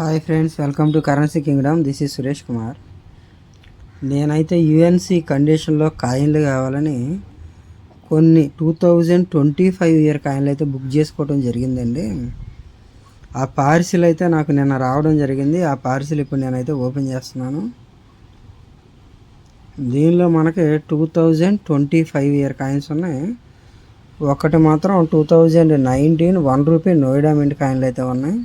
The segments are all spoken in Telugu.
Hi friends welcome to currency kingdom this is Suresh Kumar నేనైతే యుఎన్సి కండిషన్లో కాయిన్లు కావాలని కొన్ని two thousand twenty five year కాయిన్లు అయితే బుక్ చేసుకోవడం జరిగిందండి. ఆ పార్సిల్ అయితే నాకు నిన్న రావడం జరిగింది. ఆ పార్సిల్ ఇప్పుడు నేనైతే ఓపెన్ చేస్తున్నాను. దీనిలో మనకి two thousand twenty five year coins ఉన్నాయి. ఒకటి మాత్రం two thousand nineteen one rupee Noida mint కాయిన్లు అయితే ఉన్నాయి.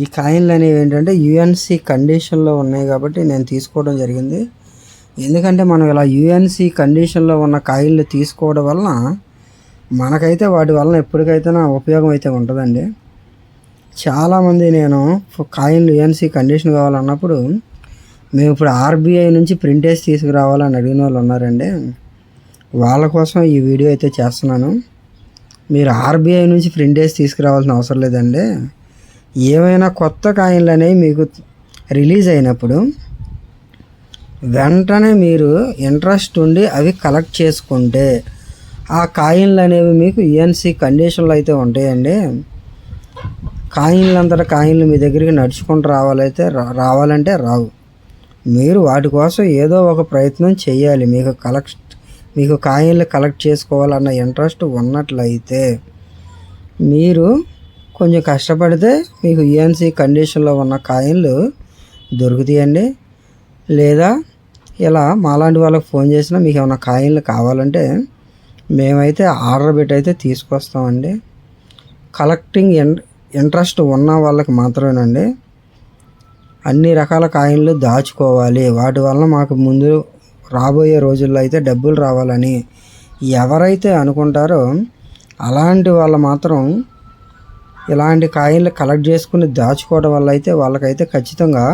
ఈ కాయిన్లు అనేవి ఏంటంటే యుఎన్సి కండిషన్లో ఉన్నాయి కాబట్టి నేను తీసుకోవడం జరిగింది. ఎందుకంటే మనం ఇలా యుఎన్సి కండిషన్లో ఉన్న కాయిన్లు తీసుకోవడం వలన మనకైతే వాటి వలన ఎప్పటికైతే నా ఉపయోగం అయితే ఉంటుందండి. చాలామంది నేను కాయిన్లు యుఎన్సి కండిషన్ కావాలన్నప్పుడు మేము ఇప్పుడు ఆర్బీఐ నుంచి ప్రింట్ వేసి తీసుకురావాలని అడిగిన వాళ్ళు ఉన్నారండి. వాళ్ళ కోసం ఈ వీడియో అయితే చేస్తున్నాను. మీరు ఆర్బీఐ నుంచి ప్రింట్ వేసి తీసుకురావాల్సిన అవసరం లేదండి. ఏమైనా కొత్త కాయిన్లు అనేవి మీకు రిలీజ్ అయినప్పుడు వెంటనే మీరు ఇంట్రెస్ట్ ఉండి అవి కలెక్ట్ చేసుకుంటే ఆ కాయిన్లు అనేవి మీకు ఈఎన్సి కండిషన్లో అయితే ఉంటాయండి. కాయిన్లు అంతటా కాయిన్లు మీ దగ్గరికి నడుచుకుంటూ రావాలైతే రా- రావాలంటే రావు. మీరు వాటి కోసం ఏదో ఒక ప్రయత్నం చేయాలి. మీకు కలెక్ట్ మీకు కాయిన్లు కలెక్ట్ చేసుకోవాలన్న ఇంట్రెస్ట్ ఉన్నట్లయితే మీరు కొంచెం కష్టపడితే మీకు ఈఎన్సీ కండిషన్లో ఉన్న కాయిన్లు దొరుకుతాయండి. లేదా ఇలా మాలాంటి వాళ్ళకి ఫోన్ చేసినా మీకు ఏమైనా కాయిన్లు కావాలంటే మేమైతే ఆర్డర్ పెట్టి అయితే తీసుకొస్తామండి. కలెక్టింగ్ ఇన్ ఇంట్రెస్ట్ ఉన్న వాళ్ళకి మాత్రమేనండి. అన్ని రకాల కాయిన్లు దాచుకోవాలి. వాటి వల్ల మాకు ముందు రాబోయే రోజుల్లో అయితే డబ్బులు రావాలని ఎవరైతే అనుకుంటారో అలాంటి వాళ్ళు మాత్రం ఇలాంటి కాయిన్లు కలెక్ట్ చేసుకుని దాచుకోవడం వల్ల అయితే వాళ్ళకైతే ఖచ్చితంగా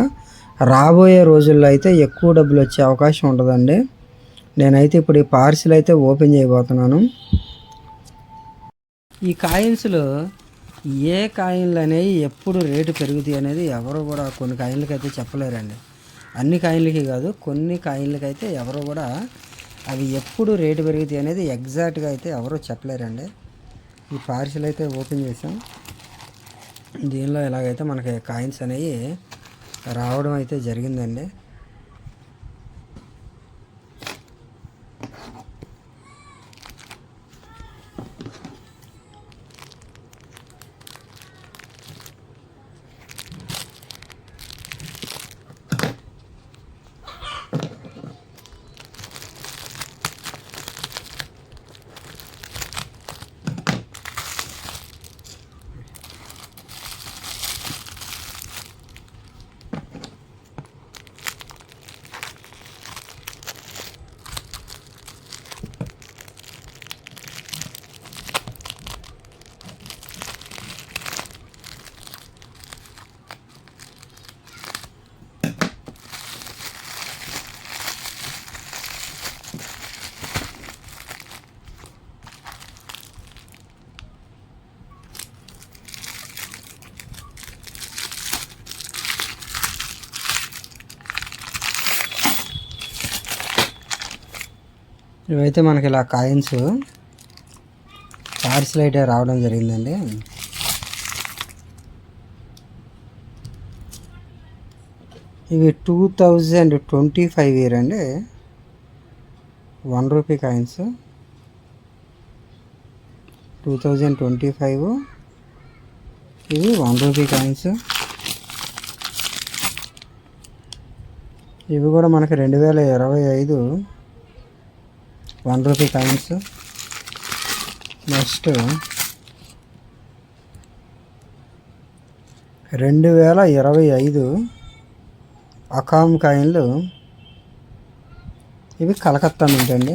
రాబోయే రోజుల్లో అయితే ఎక్కువ డబ్బులు వచ్చే అవకాశం ఉంటుందండి నేనైతే ఇప్పుడు ఈ పార్సిల్ అయితే ఓపెన్ చేయబోతున్నాను. ఈ కాయిన్స్లో ఏ కాయిన్లు అనేవి ఎప్పుడు రేటు పెరుగుతాయి అనేది ఎవరు కూడా కొన్ని కాయిన్లకి అయితే చెప్పలేరండి. అన్ని కాయిన్లకి కాదు కొన్ని కాయిన్లకైతే ఎవరు కూడా అవి ఎప్పుడు రేటు పెరుగుతాయి అనేది ఎగ్జాక్ట్గా అయితే ఎవరు చెప్పలేరండి. ఈ పార్సిల్ అయితే ఓపెన్ చేసాం దీనిలో ఎలాగైతే మనకి కాయిన్స్ అనేవి రావడం అయితే జరిగిందండి. ఇవైతే మనకి ఇలా కాయిన్స్ పార్సిల్ అయితే రావడం జరిగిందండి. ఇవి two thousand twenty five year అండి. One rupee coins. Two thousand twenty five. ఇవి వన్ రూపీ కాయిన్స్. ఇవి కూడా మనకి రెండు వేల ఇరవై ఐదు వన్ రూపీ కాయిన్స్. నెక్స్ట్ రెండు వేల ఇరవై ఐదు అకామ్ కాయిన్లు. ఇవి కలకత్తా నుండి అండి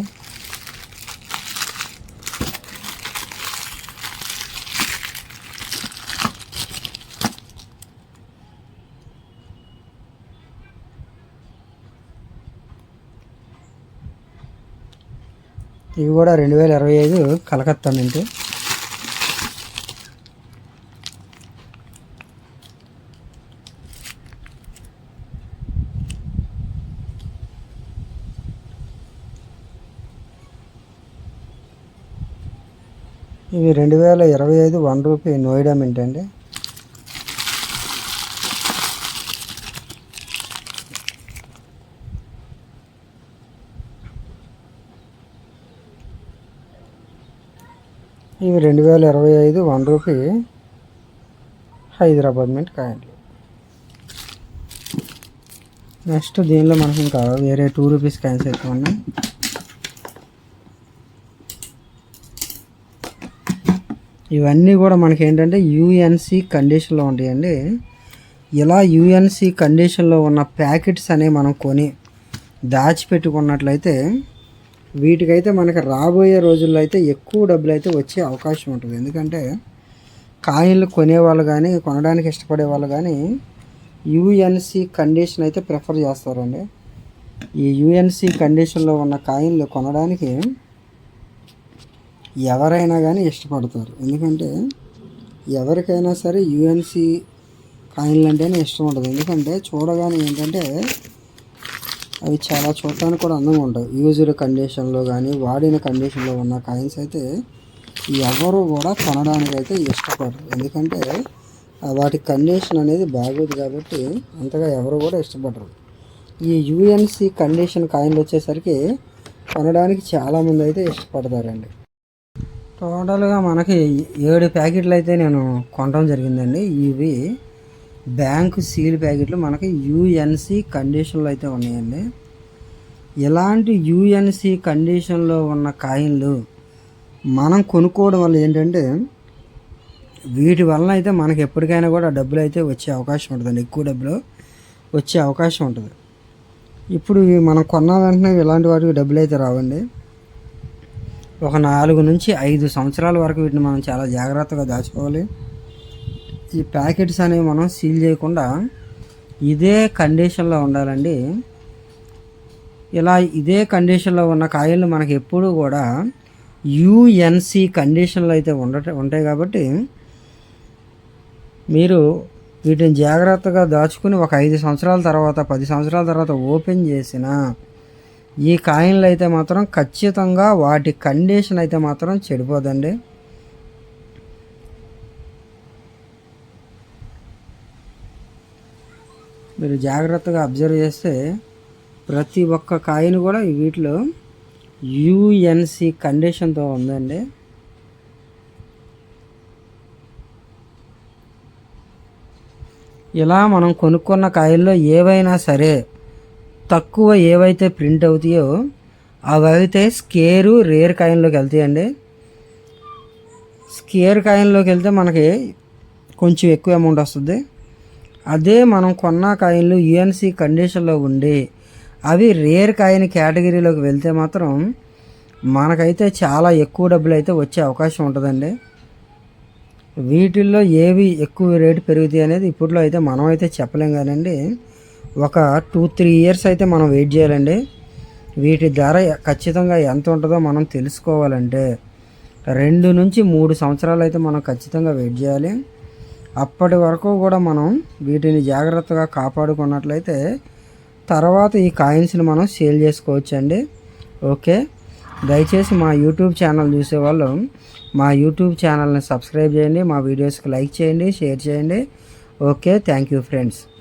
ఇవి కూడా రెండు వేల ఇరవై ఐదు కలకత్తా నుంచి ఇవి రెండు వేల ఇరవై ఐదు వన్ రూపీ నోయిడా మింట్ అండి ఇవి రెండు వేల ఇరవై ఐదు వన్ రూపీ హైదరాబాద్ మింట్ కాయిన్లు నెక్స్ట్ దీనిలో మనకి ఇంకా వేరే టూ రూపీస్ కాయిన్స్ అయితే ఉన్నాయి. ఇవన్నీ కూడా మనకి ఏంటంటే యూఎన్సి కండిషన్లో ఉంటాయండి. ఇలా యూఎన్సి కండిషన్లో ఉన్న ప్యాకెట్స్ అనేవి మనం కొని దాచిపెట్టుకున్నట్లయితే వీటికైతే మనకి రాబోయే రోజుల్లో అయితే ఎక్కువ డబ్బులు అయితే వచ్చే అవకాశం ఉంటుంది. ఎందుకంటే కాయిన్లు కొనేవాళ్ళు కానీ కొనడానికి ఇష్టపడే వాళ్ళు కానీ యూఎన్సి కండిషన్ అయితే ప్రిఫర్ చేస్తారండి. ఈ యూఎన్సి కండిషన్లో ఉన్న కాయిన్లు కొనడానికి ఎవరైనా కానీ ఇష్టపడతారు. ఎందుకంటే ఎవరికైనా సరే యూఎన్సి కాయిన్లు అంటేనే ఇష్టం ఉంటుంది. ఎందుకంటే చూడగానే ఏంటంటే అవి చాలా చూడటానికి కూడా అందంగా ఉంటాయి. యూజ్డ్ కండిషన్లో కానీ వాడిన కండిషన్లో ఉన్న కాయిన్స్ అయితే ఎవరు కూడా కొనడానికి అయితే ఇష్టపడరు. ఎందుకంటే వాటి కండిషన్ అనేది బాగోదు కాబట్టి అంతగా ఎవరు కూడా ఇష్టపడరు. ఈ యూఎన్సి కండిషన్ కాయిన్లు వచ్చేసరికి కొనడానికి చాలామంది అయితే ఇష్టపడతారండి. టోటల్గా మనకి ఏడు ప్యాకెట్లు అయితే నేను కొనడం జరిగిందండి. ఇవి బ్యాంకు సీల్ ప్యాకెట్లు మనకి యూఎన్సి కండిషన్లో అయితే ఉన్నాయండి. ఇలాంటి యూఎన్సి కండిషన్లో ఉన్న కాయిన్లు మనం కొనుక్కోవడం వల్ల ఏంటంటే వీటి వలన అయితే మనకి ఎప్పటికైనా కూడా డబ్బులు అయితే వచ్చే అవకాశం ఉంటుందండి. ఎక్కువ డబ్బులు వచ్చే అవకాశం ఉంటుంది. ఇప్పుడు మనం కొన్న వెంటనే ఇలాంటి వాటికి డబ్బులు అయితే రావండి. ఒక నాలుగు నుంచి ఐదు సంవత్సరాల వరకు వీటిని మనం చాలా జాగ్రత్తగా దాచుకోవాలి. ఈ ప్యాకెట్స్ అనేవి మనం సీల్ చేయకుండా ఇదే కండిషన్లో ఉండాలండి. ఇలా ఇదే కండిషన్లో ఉన్న కాయలు మనకి ఎప్పుడు కూడా యుఎన్సి కండిషన్లో అయితే ఉండట ఉంటాయి కాబట్టి మీరు వీటిని జాగ్రత్తగా దాచుకుని ఒక ఐదు సంవత్సరాల తర్వాత పది సంవత్సరాల తర్వాత ఓపెన్ చేసిన ఈ కాయిన్లు అయితే మాత్రం ఖచ్చితంగా వాటి కండిషన్ అయితే మాత్రం చెడిపోదండి. మీరు జాగ్రత్తగా అబ్జర్వ్ చేస్తే ప్రతి ఒక్క కాయిన్ కూడా వీటిలో యుఎన్సి కండిషన్తో ఉందండి. ఇలా మనం కొనుక్కున్న కాయల్లో ఏవైనా సరే తక్కువ ఏవైతే ప్రింట్ అవుతాయో అవి అయితే స్కేరు రేర్ కాయిన్లోకి వెళ్తాయండి. స్కేర్ కాయిన్లోకి వెళ్తే మనకి కొంచెం ఎక్కువ అమౌంట్ వస్తుంది. అదే మనం కొన్న కాయిన్లు యుఎన్సి కండిషన్లో ఉండి అవి రేర్ కాయిన్ కేటగిరీలోకి వెళ్తే మాత్రం మనకైతే చాలా ఎక్కువ డబ్బులు అయితే వచ్చే అవకాశం ఉంటుందండి. వీటిల్లో ఏవి ఎక్కువ రేటు పెరుగుతాయి అనేది ఇప్పట్లో అయితే మనం అయితే చెప్పలేం కానండి. ఒక టూ త్రీ ఇయర్స్ అయితే మనం వెయిట్ చేయాలండి. వీటి ధర ఖచ్చితంగా ఎంత ఉంటుందో మనం తెలుసుకోవాలంటే రెండు నుంచి మూడు సంవత్సరాలు అయితే మనం ఖచ్చితంగా వెయిట్ చేయాలి. అప్పటి వరకు కూడా మనం వీటిని జాగ్రత్తగా కాపాడుకున్నట్లయితే తర్వాత ఈ కాయిన్స్ని మనం సేల్ చేసుకోవచ్చు అండి ఓకే? దయచేసి మా యూట్యూబ్ ఛానల్ చూసేవాళ్ళు మా యూట్యూబ్ ఛానల్ని సబ్స్క్రైబ్ చేయండి మా వీడియోస్కి లైక్ చేయండి షేర్ చేయండి. ఓకే? Thank you friends.